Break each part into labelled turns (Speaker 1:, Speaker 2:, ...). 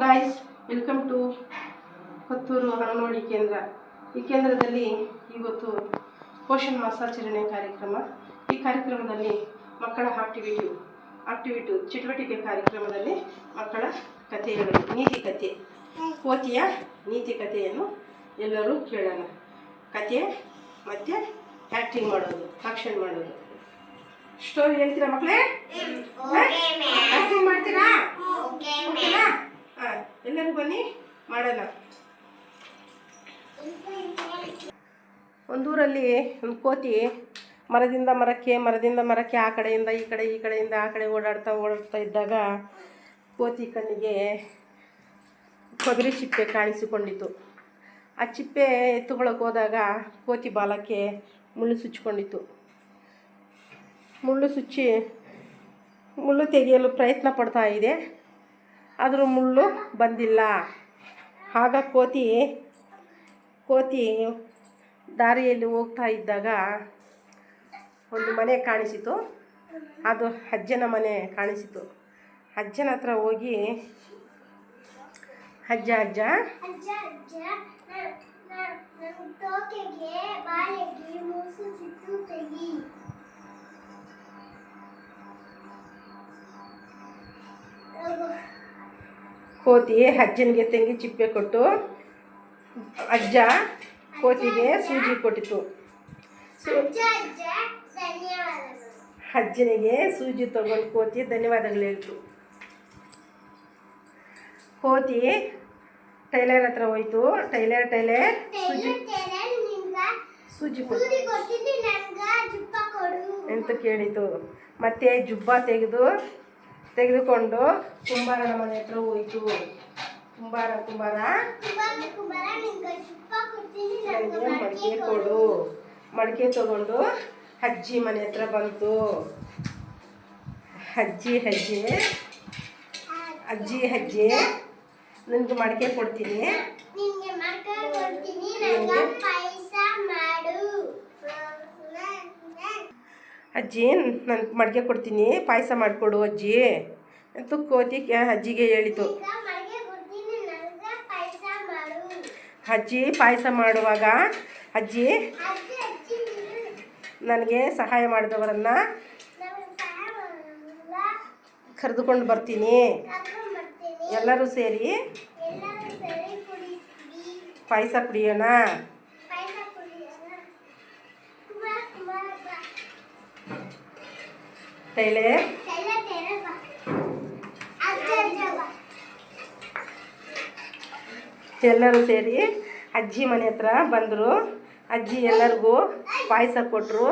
Speaker 1: Guys welcome to Kotturu anganwadi ಕೇಂದ್ರ ಈ ಕೇಂದ್ರದಲ್ಲಿ ಇವತ್ತು ಪೋಷಣ್ ಮಾಸಾಚರಣೆ ಕಾರ್ಯಕ್ರಮ. ಈ ಕಾರ್ಯಕ್ರಮದಲ್ಲಿ ಮಕ್ಕಳ ಆಕ್ಟಿವಿಟಿ ಆಕ್ಟಿವಿಟಿ ಚಟುವಟಿಕೆ ಕಾರ್ಯಕ್ರಮದಲ್ಲಿ ಮಕ್ಕಳ ಕಥೆಗಳು ನೀತಿ ಕಥೆ. ಕೋತಿಯ ನೀತಿ ಕಥೆಯನ್ನು ಎಲ್ಲರೂ ಕೇಳೋಣ. ಕಥೆ ಮತ್ತು ಆ್ಯಕ್ಟಿಂಗ್ ಮಾಡೋದು ಆಕ್ಷನ್ ಮಾಡೋದು. ಸ್ಟೋರಿ ಹೇಳ್ತೀರಾ ಮಕ್ಕಳೇ? ಒಂದೂರಲ್ಲಿ ಒಂದು ಕೋತಿ ಮರದಿಂದ ಮರಕ್ಕೆ ಮರದಿಂದ ಮರಕ್ಕೆ, ಆ ಕಡೆಯಿಂದ ಈ ಕಡೆ, ಈ ಕಡೆಯಿಂದ ಆ ಕಡೆ ಓಡಾಡ್ತಾ ಓಡಾಡ್ತಾ ಇದ್ದಾಗ ಕೋತಿ ಕಣ್ಣಿಗೆ ಕೊಬ್ಬರಿ ಚಿಪ್ಪೆ ಕಾಣಿಸಿಕೊಂಡಿತು ಆ ಚಿಪ್ಪೆ ಎತ್ತುಗೊಳಕ್ಕೆ ಹೋದಾಗ ಕೋತಿ ಬಾಲಕ್ಕೆ ಮುಳ್ಳು ಸುಚ್ಚಿಕೊಂಡಿತು ಮುಳ್ಳು ಸುಚ್ಚಿ ಮುಳ್ಳು ತೆಗೆಯಲು ಪ್ರಯತ್ನ ಪಡ್ತಾ ಇದೆ. ಆದರೂ ಮುಳ್ಳು ಬಂದಿಲ್ಲ. ಆಗ ಕೋತಿ ಕೋತಿ ದಾರಿಯಲ್ಲಿ ಹೋಗ್ತಾ ಇದ್ದಾಗ ಒಂದು ಮನೆ ಕಾಣಿಸಿತು. ಅದು ಅಜ್ಜನ ಮನೆ ಕಾಣಿಸಿತು. ಅಜ್ಜನ ಹತ್ರ ಹೋಗಿ ಅಜ್ಜ ಅಜ್ಜ. ಕೋತಿ ಅಜ್ಜನಿಗೆ ತೆಂಗಿ ಚಿಪ್ಪೆ ಕೊಟ್ಟು ಅಜ್ಜ ಕೋತಿಗೆ ಸೂಜಿ ಕೊಟ್ಟಿತು ಅಜ್ಜನಿಗೆ ಸೂಜಿ ತಗೊಂಡು ಕೋತಿ ಧನ್ಯವಾದಗಳು ಹೇಳ್ತು. ಕೋತಿ ಟೈಲರ್ ಹತ್ರ ಹೋಯ್ತು. ಟೈಲರ್ ಟೈಲರ್ ಸೂಜಿ ಸೂಜಿ ಅಂತ ಕೇಳಿತು. ಮತ್ತೆ ಜುಬ್ಬ ತೆಗೆದು ತೆಗೆದುಕೊಂಡು ಕುಂಬಾರನ ಮನೆ ಹತ್ರ ಹೋಯ್ತು. ಕುಂಬಾರ ಕುಂಬಾರ. ನನಗೆ ಮಡಿಕೆ ಕೊಡು. ಮಡಿಕೆ ತಗೊಂಡು ಅಜ್ಜಿ ಮನೆ ಹತ್ರ ಬಂತು. ಅಜ್ಜಿ ಅಜ್ಜಿ. ಅಜ್ಜಿ ಅಜ್ಜಿ. ನಿನ್ಗೆ ಮಡಿಕೆ ಕೊಡ್ತೀನಿ. ಅಜ್ಜಿ ನನ್ ಮಡಿಕೆ ಕೊಡ್ತೀನಿ. ಪಾಯಸ ಮಾಡಿಕೊಡು ಅಜ್ಜಿ. ಅಂತ ಕೋತಿ ಅಜ್ಜಿಗೆ ಹೇಳಿತು
Speaker 2: ಈಗ ಮನೆಗೆ ಕೊಡ್ತೀನಿ ನಂಗ ಪಾಯಸ ಮಾಡು
Speaker 1: ಅಜ್ಜಿ ಪಾಯಸ ಮಾಡುವಾಗ, ಅಜ್ಜಿ
Speaker 2: ಅಜ್ಜಿ ಅಜ್ಜಿ ನೀನು
Speaker 1: ನನಗೆ ಸಹಾಯ ಮಾಡಿದವರನ್ನು ಕರೆದುಕೊಂಡು ಬರ್ತೀನಿ. ಎಲ್ಲರೂ ಸೇರಿ ಪಾಯಸ ಕುಡಿಯೋಣ.
Speaker 2: ಪಾಯಸ
Speaker 1: ಎಲ್ಲರೂ ಸೇರಿ ಅಜ್ಜಿ ಮನೆ ಹತ್ರ ಬಂದರು. ಅಜ್ಜಿ ಎಲ್ಲರಿಗೂ ಪಾಯಸ ಕೊಟ್ಟರು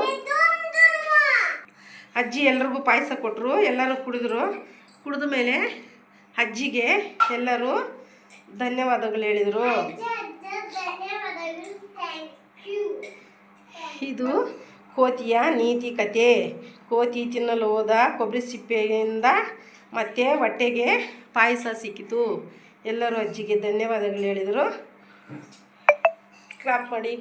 Speaker 1: ಅಜ್ಜಿ ಎಲ್ಲರಿಗೂ ಪಾಯಸ ಕೊಟ್ಟರು ಎಲ್ಲರೂ ಕುಡಿದ್ರು. ಕುಡಿದ ಮೇಲೆ ಅಜ್ಜಿಗೆ ಎಲ್ಲರೂ ಧನ್ಯವಾದಗಳು ಹೇಳಿದರು. ಇದು ಕೋತಿಯ ನೀತಿ ಕತೆ. ಕೋತಿ ತಿನ್ನಲು ಹೋದ ಕೊಬ್ಬರಿ ಸಿಪ್ಪೆಯಿಂದ ಮತ್ತೆ ಹೊಟ್ಟೆಗೆ ಪಾಯಸ ಸಿಕ್ಕಿತು. ಎಲ್ಲರೂ ಅಜ್ಜಿಗೆ ಧನ್ಯವಾದಗಳು ಹೇಳಿದರು. ಕ್ಲಾಪ್ ಮಾಡಿ.